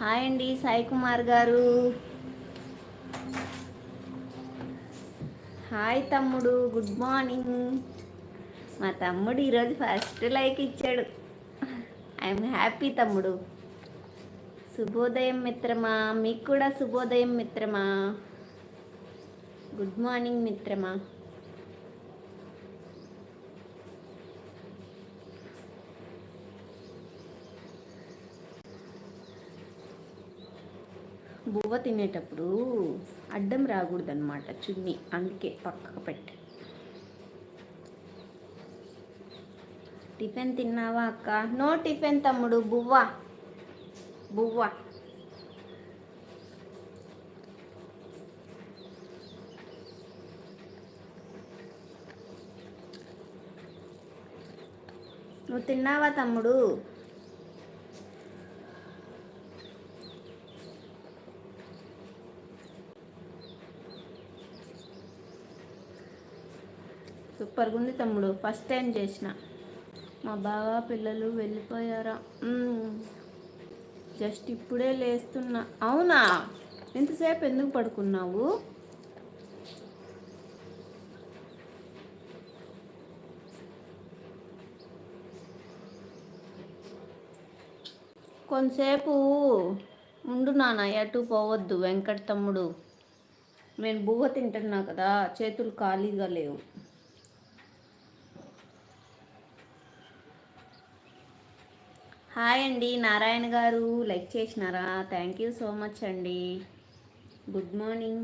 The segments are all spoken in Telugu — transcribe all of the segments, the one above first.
హాయ్ అండి సాయి కుమార్ గారు. హాయ్ తమ్ముడు గుడ్ మార్నింగ్. మా తమ్ముడు ఈరోజు ఫస్ట్ లైక్ ఇచ్చాడు. ఐఎమ్ హ్యాపీ తమ్ముడు. శుభోదయం మిత్రమా మీకు కూడా శుభోదయం మిత్రమా? గుడ్ మార్నింగ్ మిత్రమా. బువ్వ తినేటప్పుడు అడ్డం రాకూడదన్నమాట చున్నీ. అందుకే పక్కకు పెట్టి. టిఫిన్ తిన్నావా అక్క? నో టిఫిన్ తమ్ముడు బువ్వ. బువ్వ. నువ్వు తిన్నావా తమ్ముడు? సూపర్గా ఉంది తమ్ముడు. ఫస్ట్ టైం చేసిన. మా బావ పిల్లలు వెళ్ళిపోయారా? జస్ట్ ఇప్పుడే లేస్తున్నా. అవునా? ఎంతసేపు ఎందుకు పడుకున్నావు? కొంతసేపు ఉండు నాన్న ఎటు పోవద్దు. వెంకట తమ్ముడు నేను బువ్వ తింటున్నా కదా చేతులు ఖాళీగా లేవు. హాయ్ అండి. నారాయణ గారు లైక్ చేసినారా? థ్యాంక్ యూ సో మచ్ అండి. Good morning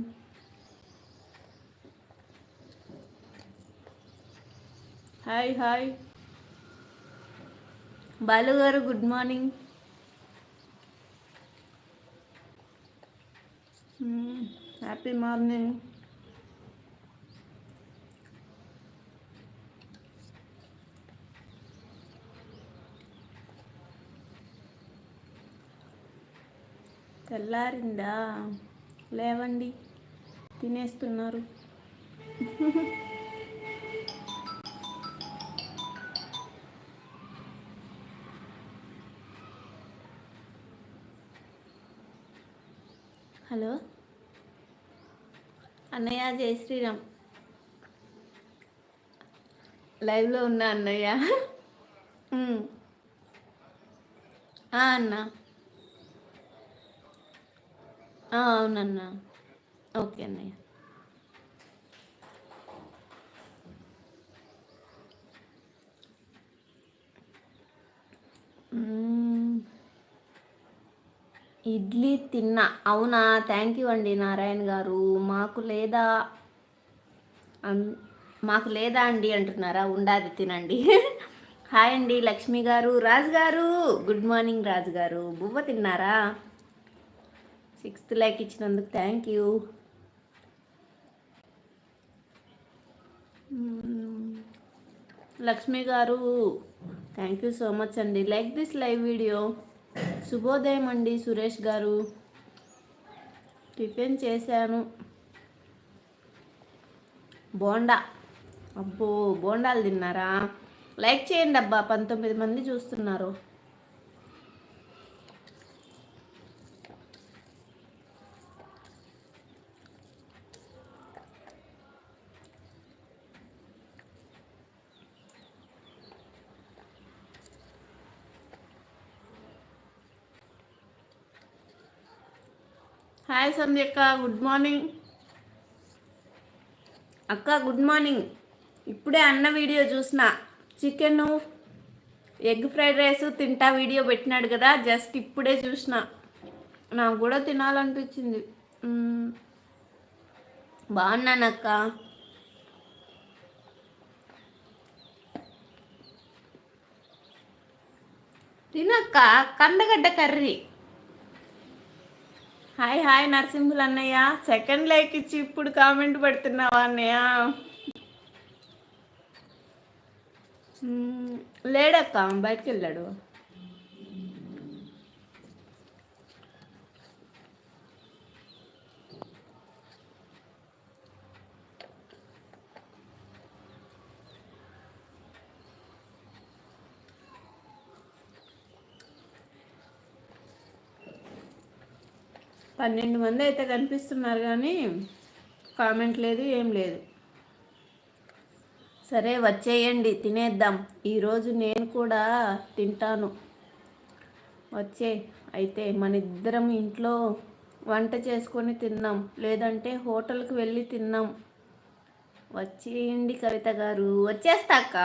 hi hi Balu garu good morning happy morning తెల్లారిందా? లేవండి. తినేస్తున్నారు. హలో? అన్నయ్య జై శ్రీరామ్. లైవ్లో ఉన్నా అన్నయ్య? అన్నా. అవునన్నా. ఓకే అన్నయ్య. ఇడ్లీ తిన్నా. అవునా? థ్యాంక్ యూ అండి నారాయణ గారు. మాకు లేదా? మాకు లేదా అండి అంటున్నారా? ఉండాది తినండి. హాయ్ అండి లక్ష్మి గారు రాజు గారు. గుడ్ మార్నింగ్ రాజు గారు. బువ్వ తిన్నారా? సిక్స్త్ లైక్ ఇచ్చినందుకు thank you Lakshmi garu thank you so much అండి. లైక్ దిస్ లైవ్ వీడియో శుభోదయం అండి సురేష్ గారు. టిఫిన్ చేశాను. బోండా. అబ్బో బోండాలు తిన్నారా? లైక్ చేయండి అబ్బా పంతొమ్మిది మంది చూస్తున్నారు. హాయ్ సంధ్యక్క గుడ్ మార్నింగ్. అక్క గుడ్ మార్నింగ్. ఇప్పుడే అన్న వీడియో చూసిన. చికెన్ ఎగ్ ఫ్రైడ్ రైస్ తింటా వీడియో పెట్టినాడు కదా జస్ట్ ఇప్పుడే చూసిన. నాకు కూడా తినాలనిపించింది. బాగున్నానక్క తినక్క కందగడ్డ కర్రీ. హాయ్ హాయ్ నరసింహులు అన్నయ్య. సెకండ్ లైక్ ఇచ్చి ఇప్పుడు కామెంట్ పెడుతున్నావా అన్నయ్య? లేడక్క బయటకు వెళ్ళాడు. పన్నెండు మంది అయితే కనిపిస్తున్నారు కానీ కామెంట్ లేదు ఏం లేదు. సరే వచ్చేయండి తినేద్దాం. ఈరోజు నేను కూడా తింటాను. వచ్చే అయితే మన ఇద్దరం ఇంట్లో వంట చేసుకొని తిన్నాం. లేదంటే హోటల్కి వెళ్ళి తిన్నాం. వచ్చేయండి కవిత గారు. వచ్చేస్తా అక్క.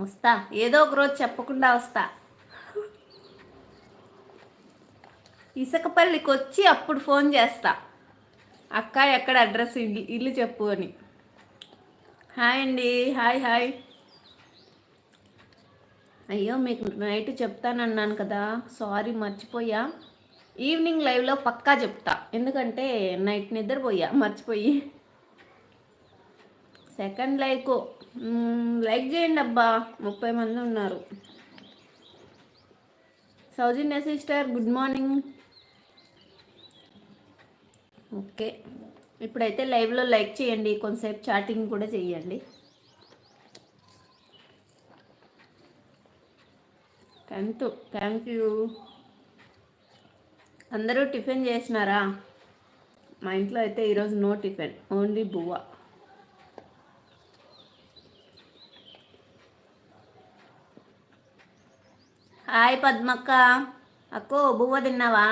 వస్తా. ఏదో ఒక రోజు చెప్పకుండా వస్తా. ఇసుకపల్లికి వచ్చి అప్పుడు ఫోన్ చేస్తా. అక్క ఎక్కడ అడ్రస్ ఇల్లు ఇల్లు చెప్పు అని. హాయ్ అండి హాయ్ హాయ్. అయ్యో మీకు నైట్ చెప్తానన్నాను కదా సారీ మర్చిపోయా. ఈవినింగ్ లైవ్లో పక్కా చెప్తా ఎందుకంటే నైట్ నిద్రపోయా మర్చిపోయి. Second like. లైక్ చేయండి అబ్బా ముప్పై మంది ఉన్నారు. Soujanya sister good morning. Okay. ఇప్పుడైతే లైవ్లో లైక్ చేయండి కొంతసేపు చాటింగ్ కూడా చేయండి. టెన్త్ థ్యాంక్ యూ అందరూ టిఫిన్ చేసినారా? మా ఇంట్లో అయితే ఈరోజు నో టిఫిన్ ఓన్లీ బువ్వ. హాయ్ పద్మక్క. అక్కో బువ్వ తిన్నావా?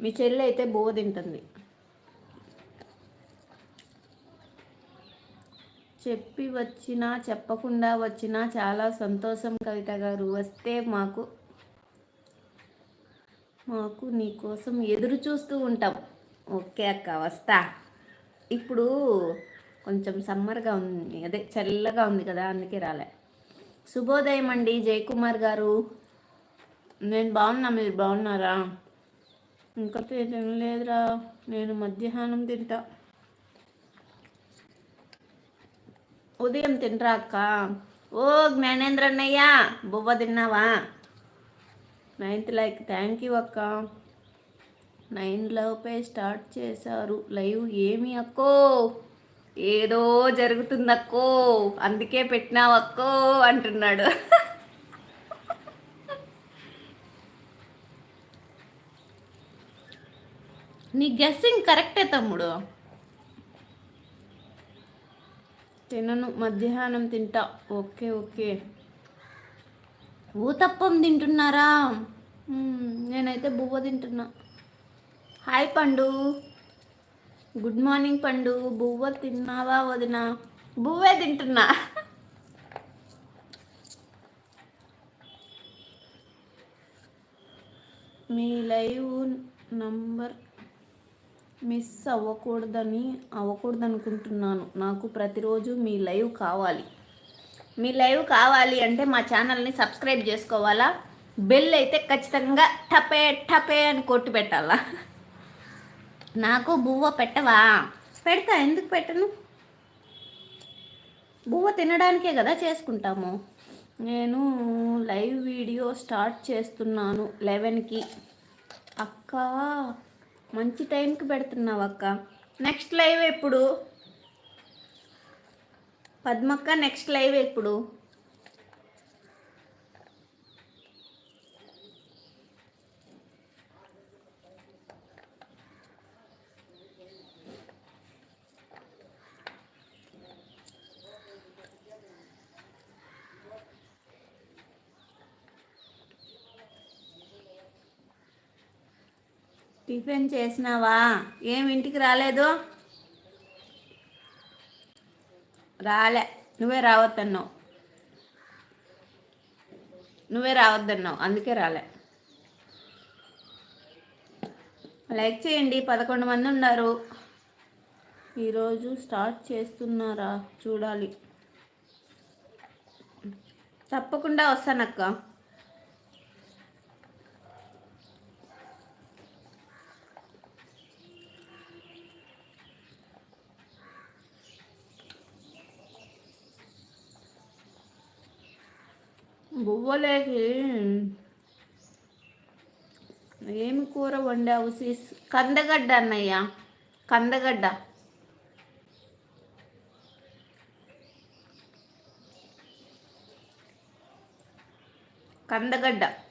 మీ చెల్లి అయితే బువ్వ తింటుంది. చెప్పి వచ్చినా చెప్పకుండా వచ్చినా చాలా సంతోషం కవిత గారు. వస్తే మాకు మాకు నీకోసం ఎదురు చూస్తూ ఉంటాం. ఓకే అక్క వస్తా. ఇప్పుడు కొంచెం సమ్మర్గా ఉంది. అదే చల్లగా ఉంది కదా అందుకే రాలే. శుభోదయం అండి జయకుమార్ గారు. నేను బాగున్నా మీరు బాగున్నారా? ఇంకా తినలేదురా నేను మధ్యాహ్నం తింటా. ఉదయం తినరా అక్క? ఓ జ్ఞానేంద్ర అన్నయ్య బువ్వ తిన్నావా? నైన్త్ లైక్ థ్యాంక్ యూ అక్క. నైన్ లోపే స్టార్ట్ చేశారు. లైవ్ ఏమి అక్కో? ఏదో జరుగుతుందక్కో. అందుకే పెట్టినావక్కో అంటున్నాడు. నీ గెస్సింగ్ కరెక్టే తమ్ముడు. తినను మధ్యాహ్నం తింటా. Okay okay. ఊతప్పం తింటున్నారా? నేనైతే బువ్వ తింటున్నా. హాయ్ పండు. గుడ్ మార్నింగ్ పండు. బువ్వ తిన్నావా వదిన? బువ్వే తింటున్నా. మీ లైవ్ నంబర్ మిస్ అవ్వకూడదని అవ్వకూడదు అనుకుంటున్నాను నాకు ప్రతిరోజు మీ లైవ్ కావాలి. మీ లైవ్ కావాలి అంటే మా ఛానల్ని సబ్స్క్రైబ్ చేసుకోవాలా? బెల్ అయితే ఖచ్చితంగా టపే టపే అని కొట్టి పెట్టాలా? నాకు బువ్వ పెట్టవా? పెడతా. ఎందుకు పెట్టను? బువ్వ తినడానికే కదా చేసుకుంటాము. నేను లైవ్ వీడియో స్టార్ట్ చేస్తున్నాను లెవెన్కి. అక్క! మంచి టైంకి పెడుతున్నావు అక్క. నెక్స్ట్ లైవ్ ఎప్పుడు? పద్మక్క నెక్స్ట్ లైవ్ ఎప్పుడు? టిఫిన్ చేసినావా? ఏం ఇంటికి రాలేదు? రాలే. నువ్వే రావద్దన్నావు. నువ్వే రావద్దన్నావు. అందుకే రాలే. లైక్ చేయండి. పదకొండు మంది ఉన్నారు. ఈరోజు స్టార్ట్ చేస్తున్నారా? చూడాలి. తప్పకుండా వస్తానక్క. బువ్వలేకి. ఏమి కూర వండావు సీస్? కందగడ్డ అన్నయ్య. కందగడ్డ. కందగడ్డ.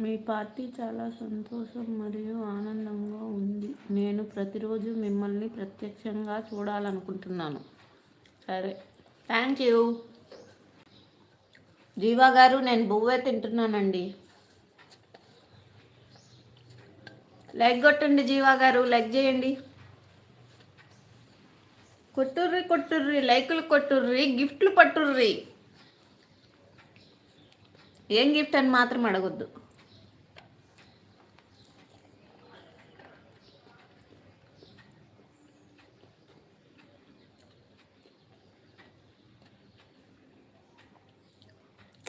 మీ పార్టీ చాలా సంతోషం మరియు ఆనందంగా ఉంది. నేను ప్రతిరోజు మిమ్మల్ని ప్రత్యక్షంగా చూడాలనుకుంటున్నాను. సరే. Thank you. జీవా గారు నేను బువ్వే తింటున్నానండి. లైక్ కొట్టండి జీవా గారు లైక్ చేయండి. కొట్టుర్రి కొట్టుర్రి లైకులు కొట్టుర్రి గిఫ్ట్లు పట్టుర్రి. ఏం గిఫ్ట్ అని మాత్రం అడగొద్దు.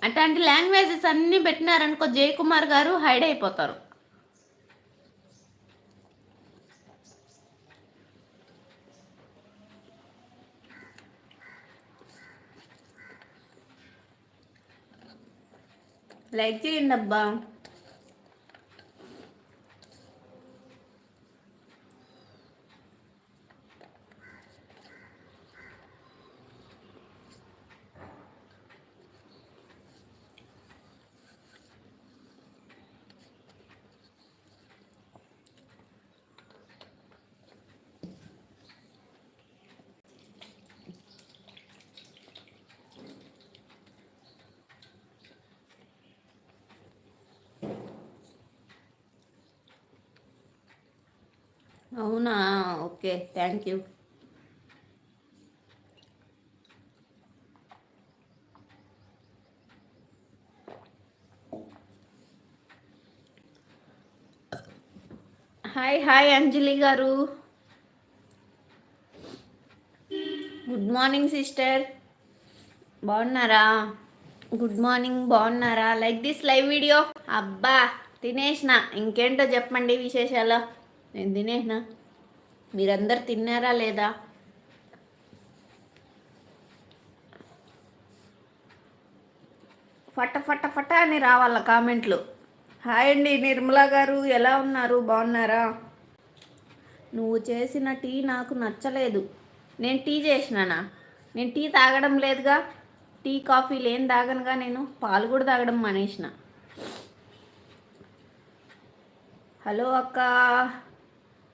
అట్లాంటి లాంగ్వేజెస్ అన్నీ పెట్టినారనుకో జయకుమార్ గారు హైడ్ అయిపోతారు. లైక్ చేయండి అబ్బా అవునా? Okay thank you. Hi hi Anjali garu. Good morning sister. బాగున్నారా? గుడ్ మార్నింగ్ బాగున్నారా? Like this live video? అబ్బా తినేసిన. ఇంకేంటో చెప్పండి విశేషాలు? నేను తినేసిన. మీరందరు తిన్నారా లేదా? ఫట ఫట ఫట అని రావాల కామెంట్లు. హాయ్ అండి నిర్మలా గారు ఎలా ఉన్నారు? బాగున్నారా? నువ్వు చేసిన టీ నాకు నచ్చలేదు. నేను టీ చేసినానా? నేను టీ తాగడం లేదుగా. టీ కాఫీ లేని తాగనుగా నేను పాలు కూడా తాగడం మానేసిన. హలో అక్క.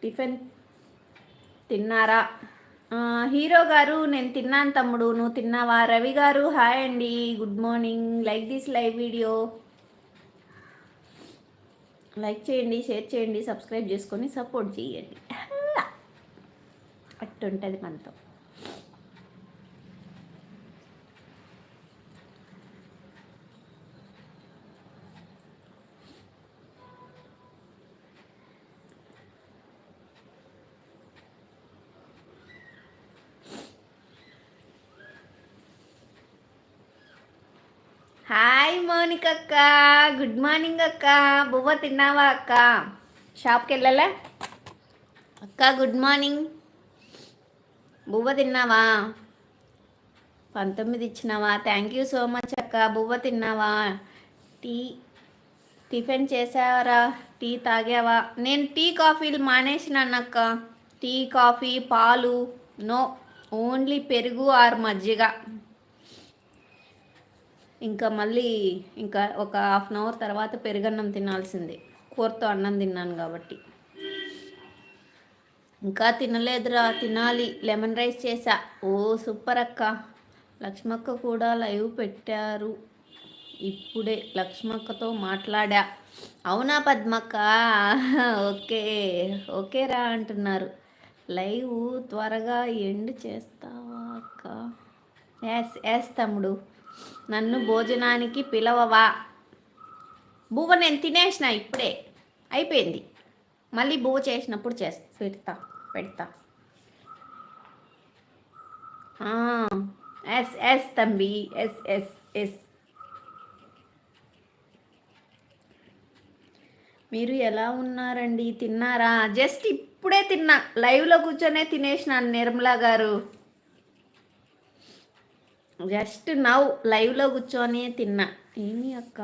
టిఫిన్ తిన్నారా? హీరో గారు నేను తిన్నాను తమ్ముడు నువ్వు తిన్నావా? రవి గారు హాయ్ అండి good morning. Like this live video. Like చేయండి షేర్ చేయండి సబ్స్క్రైబ్ చేసుకొని సపోర్ట్ చేయండి. అట్టుంటుంది మనతో. హాయ్ మౌనిక అక్క గుడ్ మార్నింగ్ అక్క. బువ్వ తిన్నావా అక్క? షాప్కి వెళ్ళాలా? అక్క గుడ్ మార్నింగ్. బువ్వ తిన్నావా? పంతొమ్మిది ఇచ్చినావా? థ్యాంక్ యూ సో మచ్ అక్క. బువ్వ తిన్నావా? టీ టిఫిన్ చేసావరా టీ తాగావా? నేను టీ కాఫీలు మానేసినాను అక్క. టీ కాఫీ పాలు నో ఓన్లీ పెరుగు ఆర్ మజ్జిగ. ఇంకా మళ్ళీ ఇంకా ఒక హాఫ్ అన్ అవర్ తర్వాత పెరుగన్నం తినాల్సిందే. కూరతో అన్నం తిన్నాను కాబట్టి. ఇంకా తినలేదురా తినాలి. లెమన్ రైస్ చేసా ఓ సూపర్ అక్క. లక్ష్మక్క కూడా లైవ్ పెట్టారు. ఇప్పుడే లక్ష్మక్కతో మాట్లాడా. అవునా పద్మక్క? ఓకే ఓకేరా అంటున్నారు. లైవ్ త్వరగా ఎండ్ చేస్తావా అక్క. ఎస్ ఎస్ తమ్ముడు. నన్ను భోజనానికి పిలవవా? బువ్వ నేను తినేసిన ఇప్పుడే. అయిపోయింది. మళ్ళీ బువ్వ చేసినప్పుడు చేస్తా. పెడతా పెడతా. ఎస్ ఎస్ తంబి ఎస్ ఎస్ ఎస్. మీరు ఎలా ఉన్నారండి? తిన్నారా? జస్ట్ ఇప్పుడే తిన్నా. లైవ్లో కూర్చొనే తినేసినాను నిర్మలా గారు. జస్ట్ నవ్ లైవ్లో కూర్చొని తిన్నా. ఏమి అక్క?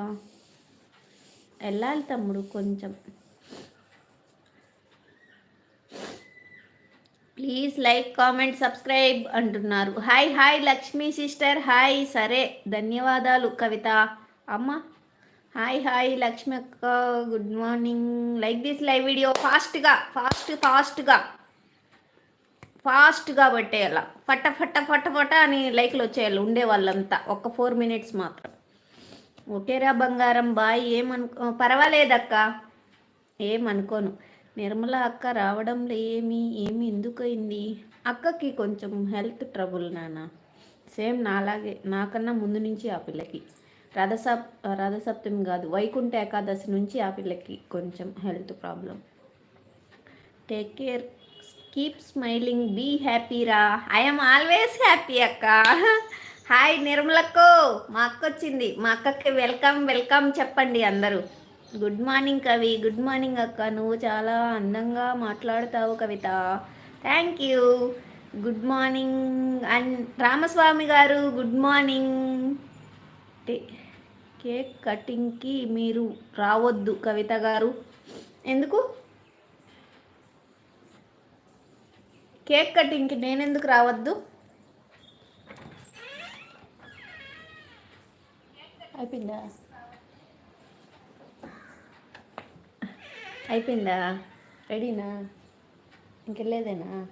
వెళ్ళాలి తమ్ముడు? కొంచెం. ప్లీజ్ లైక్ కామెంట్ సబ్స్క్రైబ్ అంటున్నారు. Hi hi Lakshmi sister hi సరే. ధన్యవాదాలు కవిత. అమ్మ. హాయ్ హాయ్ లక్ష్మి అక్క. Good morning like this live video ఫాస్ట్గా ఫాస్ట్ ఫాస్ట్గా ఫాస్ట్గా పట్టేయాల. ఫట ఫట ఫట ఫట అని లైక్లు వచ్చేయాలి ఉండే వాళ్ళంతా ఒక ఫోర్ మినిట్స్ మాత్రం. ఓకేరా బంగారం బాయ్ ఏమనుకో పర్వాలేదక్క. ఏమనుకోను. నిర్మల అక్క రావడంలో ఏమి? ఏమి ఎందుకయింది? అక్కకి కొంచెం హెల్త్ ట్రబుల్ నాన్న. సేమ్ నాలాగే నాకన్నా ముందు నుంచి ఆ పిల్లకి. రథసప్ రథసప్తమి కాదు వైకుంఠ ఏకాదశి నుంచి ఆ పిల్లకి కొంచెం health problem. Take care. Keep smiling be హ్యాపీరా I I'm always happy అక్క. హాయ్ నిర్మలక్కో మా అక్క వచ్చింది మా అక్కకి వెల్కమ్ వెల్కమ్ చెప్పండి అందరూ. Good morning Kavi. Good morning అక్క. నువ్వు చాలా అందంగా మాట్లాడతావు Kavitha. Thank you good morning and Ramaswamy garu good morning టే- కేక్ కటింగ్కి మీరు రావద్దు కవిత గారు. ఎందుకు? కేక్ కటింగ్కి నేనెందుకు రావద్దు? అయిపోయిందా? అయిపోయిందా? రెడీనా? ఇంకెళ్ళేదేనా?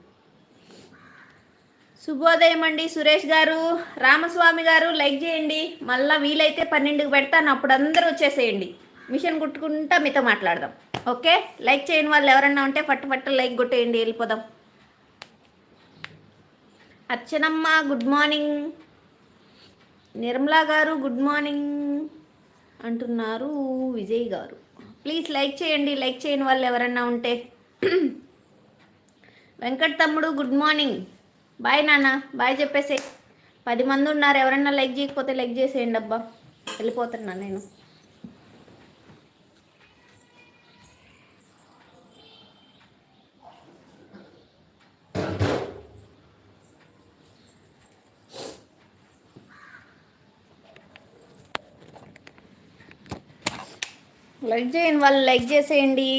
శుభోదయం అండి సురేష్ గారు. రామస్వామి గారు లైక్ చేయండి. మళ్ళీ వీలైతే పన్నెండుకి పెడతాను. అప్పుడు అందరూ వచ్చేసేయండి. మిషన్ కుట్టుకుంటా మీతో మాట్లాడదాం. ఓకే? లైక్ చేయని వాళ్ళు ఎవరన్నా ఉంటే పట్టు పట్టు లైక్ కొట్టేయండి. వెళ్ళిపోదాం. అర్చనమ్మ గుడ్ మార్నింగ్ నిర్మలా గారు గుడ్ మార్నింగ్ అంటున్నారు విజయ్ గారు. ప్లీజ్ లైక్ చేయండి. లైక్ చేయని వాళ్ళు ఎవరన్నా ఉంటే. వెంకట్ తమ్ముడు గుడ్ మార్నింగ్ బాయ్ నాన్న. బాయ్ చెప్పేసే పది మంది ఉన్నారు. ఎవరన్నా లైక్ చేయకపోతే లైక్ చేసేయండి అబ్బా. వెళ్ళిపోతున్నా నేను. లైక్ చేయండి వాళ్ళు లైక్ చేసేయండి.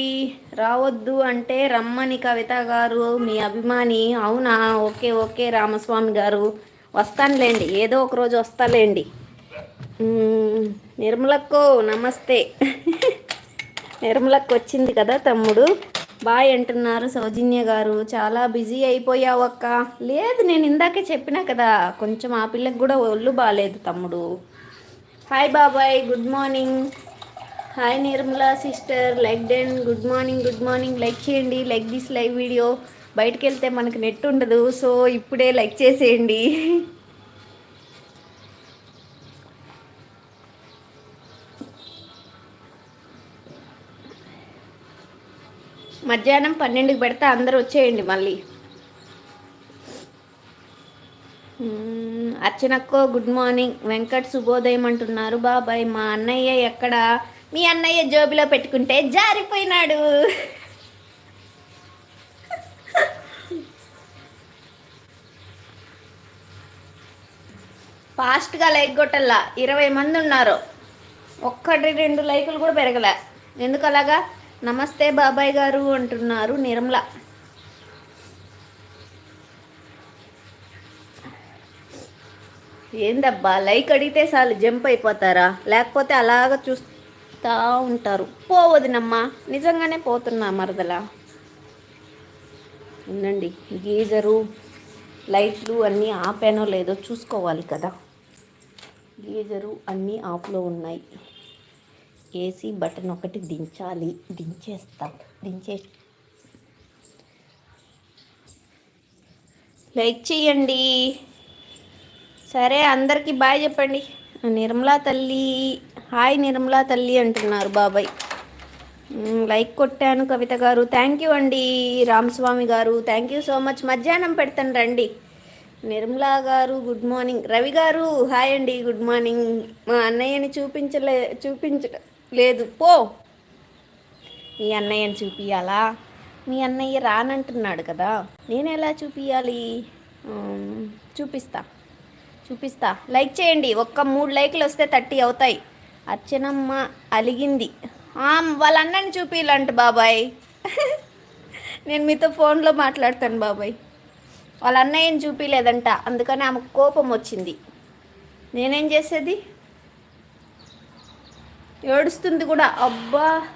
రావద్దు అంటే రమ్మని కవిత గారు మీ అభిమాని. అవునా? ఓకే ఓకే రామస్వామి గారు. వస్తానులేండి ఏదో ఒక రోజు వస్తాలేండి నిర్మలక్కో నమస్తే. నిర్మలక్క వచ్చింది కదా తమ్ముడు? బాయ్ అంటున్నారు సౌజన్య గారు. చాలా బిజీ అయిపోయావు అక్క. లేదు నేను ఇందాకే చెప్పినా కదా కొంచెం ఆ పిల్లకి కూడా ఒళ్ళు బాగాలేదు తమ్ముడు. హాయ్ బాబాయ్ good morning. Hi Nirmala sister like then good morning good morning like చేయండి లైక్ దిస్ లైవ్ వీడియో బయటకు వెళ్తే మనకు నెట్ ఉండదు సో ఇప్పుడే లైక్ చేసేయండి. మధ్యాహ్నం పన్నెండుకి పెడితే అందరు వచ్చేయండి మళ్ళీ. Hmm, అర్చనక్కో గుడ్ మార్నింగ్ వెంకట్ శుభోదయం అంటున్నారు. బాబాయ్ మా అన్నయ్య ఎక్కడ? మీ అన్నయ్య జోబిలో పెట్టుకుంటే జారిపోయినాడు. ఫాస్ట్గా లైక్ కొట్టల్లా. ఇరవై మంది ఉన్నారు. ఒక్కటి రెండు లైకులు కూడా పెరగలే. ఎందుకు అలాగా? నమస్తే బాబాయ్ గారు అంటున్నారు నిర్మల. ఏందబ్బా? లైక్ అడిగితే చాలు జంప్ అయిపోతారా? లేకపోతే అలాగ చూస్తే ఉంటారు. పోవదునమ్మా నిజంగానే పోతున్నా మరదలా. ఉండండి గీజరు లైట్లు అన్నీ ఆపానో లేదో చూసుకోవాలి కదా. గీజరు అన్నీ ఆఫ్లో ఉన్నాయి. ఏసీ బటన్ ఒకటి దించాలి. దించేస్తా దించే. లైక్ చేయండి సరే అందరికీ బాయ్ చెప్పండి. నిర్మలా తల్లి. హాయ్ నిర్మలా తల్లి అంటున్నారు బాబాయ్. లైక్ కొట్టాను కవిత గారు. థ్యాంక్ యూ అండి రామస్వామి గారు. థ్యాంక్ యూ సో మచ్ మధ్యాహ్నం పెడతాను రండి. నిర్మలా గారు గుడ్ మార్నింగ్ రవి గారు హాయ్ అండి గుడ్ మార్నింగ్ మా అన్నయ్యని చూపించలే చూపించ లేదు పో. మీ అన్నయ్యని చూపించాలా మీ అన్నయ్య రానంటున్నాడు కదా. నేను ఎలా చూపించాలి చూపిస్తా. చూపిస్తా. లైక్ చేయండి. ఒక్క మూడు లైక్లు వస్తే థర్టీ అవుతాయి. అర్చనమ్మ అలిగింది. వాళ్ళన్నని వాళ్ళ అన్నని బాబాయ్. నేను మీతో ఫోన్లో మాట్లాడతాను బాబాయ్. వాళ్ళ అన్నయ్యని చూపించలేదంట అందుకని ఆమెకు కోపం వచ్చింది. నేనేం చేసేది? ఏడుస్తుంది కూడా. అబ్బా.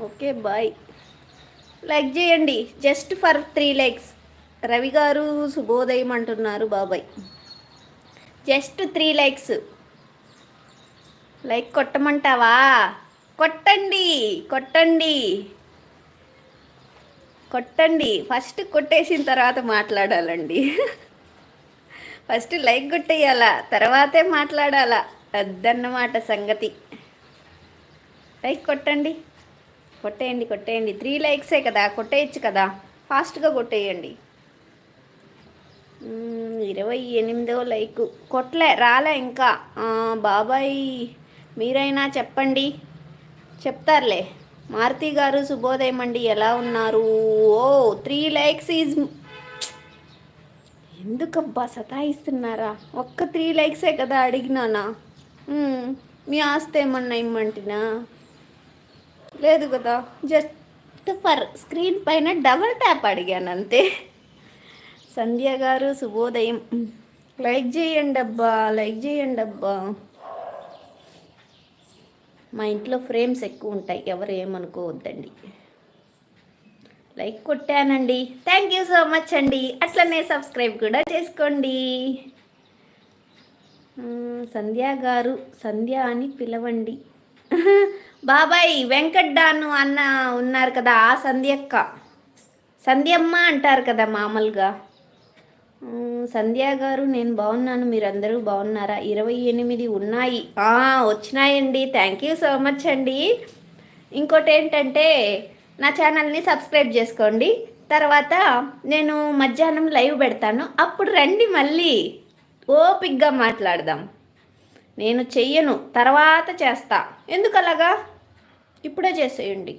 Okay bye. లైక్ చేయండి. Just for three likes. Ravi garu శుభోదయం అంటున్నారు బాబాయ్. Just three likes. లైక్ కొట్టమంటావా? కొట్టండి కొట్టండి. కొట్టండి. ఫస్ట్ కొట్టేసిన తర్వాత మాట్లాడాలండి. ఫస్ట్ లైక్ కొట్టేయాలా తర్వాతే మాట్లాడాలా. పెద్దన్నమాట సంగతి. లైక్ కొట్టండి కొట్టేయండి కొట్టేయండి. త్రీ లైక్సే కదా కొట్టేయచ్చు కదా. ఫాస్ట్గా కొట్టేయండి. ఇరవై ఎనిమిదో లైక్. కొట్లే రాలే ఇంకా. బాబాయ్ మీరైనా చెప్పండి. చెప్తారులే. మారుతి గారు శుభోదయం అండి. ఎలా ఉన్నారు? ఓ త్రీ లైక్స్ ఈజ్ ఎందుకబ్బా సతాయిస్తున్నారా? ఒక్క త్రీ లైక్సే కదా అడిగినానా? మీ ఆస్తి ఏమన్నా ఇమ్మంటినా? లేదు కదా. జస్ట్ ఫర్ స్క్రీన్ పైన డబల్ ట్యాప్ అడిగాను అంతే సంధ్య గారు శుభోదయం. లైక్ చేయండి అబ్బా లైక్ చేయండి అబ్బా. మా ఇంట్లో ఫ్రేమ్స్ ఎక్కువ ఉంటాయి ఎవరు ఏమనుకోవద్దండి. లైక్ కొట్టానండి. థ్యాంక్ యూ సో మచ్ అండి. అట్లనే సబ్స్క్రైబ్ కూడా చేసుకోండి. సంధ్యా గారు సంధ్య అని పిలవండి. బాబాయ్ వెంకట్ డాను అన్న ఉన్నారు కదా ఆ సంధ్యక్క. సంధ్యమ్మ అంటారు కదా మామూలుగా. సంధ్యా గారు నేను బాగున్నాను. మీరందరూ బాగున్నారా? ఇరవై ఎనిమిది ఉన్నాయి. వచ్చినాయండి. థ్యాంక్ యూ సో మచ్ అండి. ఇంకోటి ఏంటంటే నా ఛానల్ని సబ్స్క్రైబ్ చేసుకోండి. తర్వాత నేను మధ్యాహ్నం లైవ్ పెడతాను. అప్పుడు రండి మళ్ళీ. ఓపిక్గా మాట్లాడదాం. నేను చెయ్యను. తర్వాత చేస్తా. ఎందుకు అలాగా ఇప్పుడే చేసేయండి.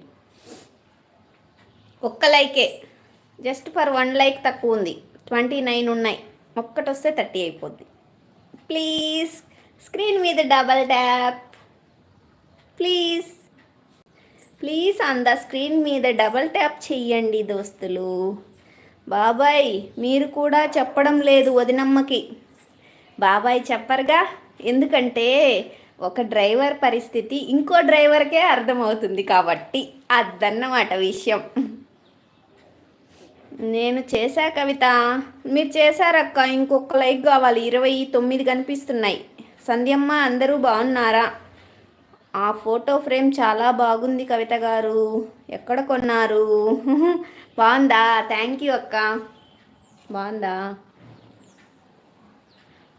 ఒక్క లైకే. జస్ట్ ఫర్ వన్ లైక్ తక్కువ ఉంది. ట్వంటీ నైన్ ఉన్నాయి. ఒక్కటి వస్తే థర్టీ అయిపోద్ది. ప్లీజ్ స్క్రీన్ మీద డబల్ ట్యాప్ ప్లీజ్ ప్లీజ్ అంద స్క్రీన్ మీద డబల్ ట్యాప్ చెయ్యండి దోస్తులు. బాబాయ్ మీరు కూడా చెప్పడం లేదు వదినమ్మకి. బాబాయ్ చెప్పరుగా? ఎందుకంటే ఒక డ్రైవర్ పరిస్థితి ఇంకో డ్రైవర్కే అర్థమవుతుంది కాబట్టి అదన్నమాట విషయం. నేను చేశా కవిత. మీరు చేశారక్క ఇంకొక లైక్ కావాలి. ఇరవై తొమ్మిది కనిపిస్తున్నాయి. సంధ్యమ్మ అందరూ బాగున్నారా? ఆ ఫోటో ఫ్రేమ్ చాలా బాగుంది కవిత గారు. ఎక్కడ కొన్నారు? బాగుందా? థ్యాంక్ యూ అక్క. బాగుందా?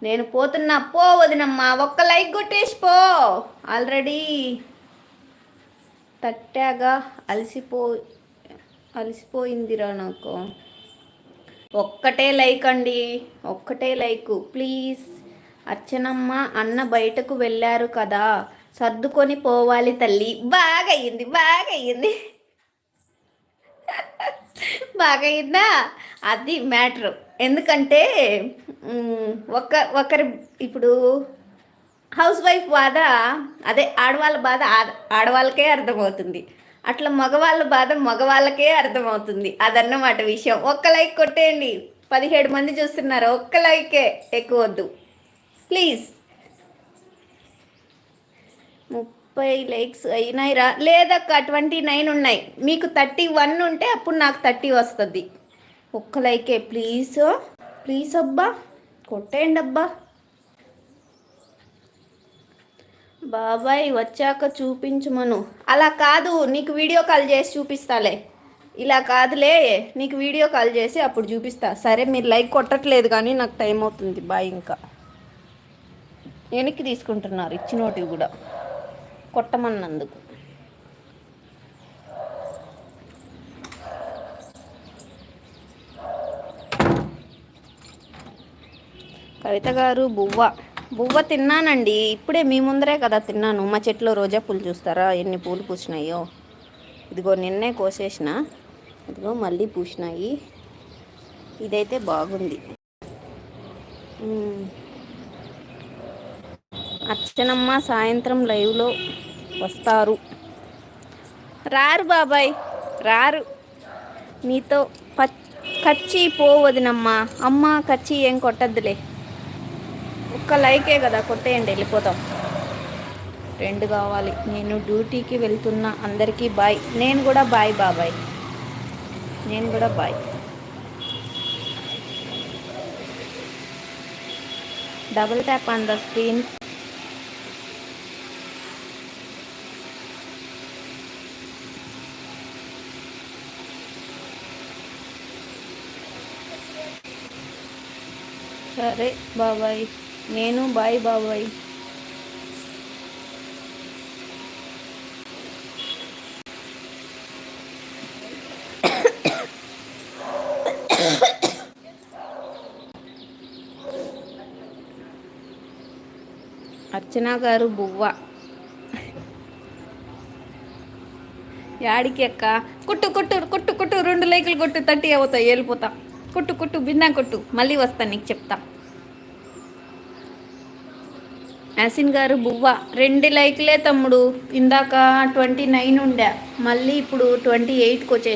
నేను పోతున్నా. పో వదినమ్మా ఒక్క లైక్ కొట్టేసి పో. ఆల్రెడీ తట్టాగా అలసిపో అలసిపోయిందిరా నాకు. ఒక్కటే లైక్ అండి ఒక్కటే లైక్. ప్లీజ్ అర్చనమ్మ అన్న బయటకు వెళ్ళారు కదా. సర్దుకొని పోవాలి తల్లి. బాగా అయ్యింది బాగా బాగా అయిందా అది మ్యాటర్. ఎందుకంటే ఒక ఒకరి ఇప్పుడు హౌస్ వైఫ్ బాధ అదే ఆడవాళ్ళ బాధ ఆడవాళ్ళకే అర్థమవుతుంది. అట్లా మగవాళ్ళ బాధ మగవాళ్ళకే అర్థమవుతుంది. అదన్నమాట విషయం. ఒక్క లైక్ కొట్టేయండి. పదిహేడు మంది చూస్తున్నారు. ఒక్క లైకే ఎక్కువ వద్దు. ప్లీజ్. ముప్పై లైక్స్ అయినాయి రా. లేదక్క ట్వంటీ నైన్ ఉన్నాయి. మీకు థర్టీ వన్ ఉంటే అప్పుడు నాకు థర్టీ వస్తుంది. ఒక్క లైకే ప్లీజ్. ప్లీజ్ అబ్బా. కొట్టేయండి అబ్బా. బాబాయ్ వచ్చాక చూపించమను. అలా కాదు నీకు వీడియో కాల్ చేసి చూపిస్తాలే. ఇలా కాదులే నీకు వీడియో కాల్ చేసి అప్పుడు చూపిస్తా. సరే మీరు లైక్ కొట్టట్లేదు కానీ నాకు టైం అవుతుంది. బాయ్ ఇంకా. వెనక్కి తీసుకుంటున్నారు ఇచ్చినోటివి కూడా. కొట్టమన్నందుకు. కవిత గారు బువ్వ. బువ్వ తిన్నానండి. ఇప్పుడే మీ ముందరే కదా తిన్నాను. మా చెట్లో రోజా పూలు చూస్తారా? ఎన్ని పూలు పూసినాయో? ఇదిగో నిన్నే కోసేసిన. ఇదిగో మళ్ళీ పూసినాయి. ఇదైతే బాగుంది. అర్చనమ్మ సాయంత్రం లైవ్లో వస్తారు. రారు బాబాయ్ రారు. మీతో పచ్చి కచ్చి పోవదినమ్మా. అమ్మ కచ్చి ఏం కొట్టద్దులే. ఒక్క లైకే కదా కొట్టేయండి వెళ్ళిపోతాం. రెండు కావాలి. నేను డ్యూటీకి వెళ్తున్నా అందరికీ బాయ్. నేను కూడా బాయ్ బాబాయ్. నేను కూడా bye. Double tap on the screen. సరే బాబాయ్. నేను బాయ్ బాబాయ్. అర్చన గారు బువ్వ. యాడికి అక్క? కుట్టు కుట్టు కుట్టు కుట్టు రెండు లైకులు కొట్టు తట్టి అవుతాయి వెళ్ళిపోతా కుట్టు కుట్టు బిన్నా కొట్టు. మళ్ళీ వస్తాను నీకు చెప్తా. యాసిన్ గారు బువ్వ. రెండు లైక్లే తమ్ముడు. ఇందాక ట్వంటీ నైన్ ఉండే. మళ్ళీ ఇప్పుడు ట్వంటీ ఎయిట్కి వచ్చేసి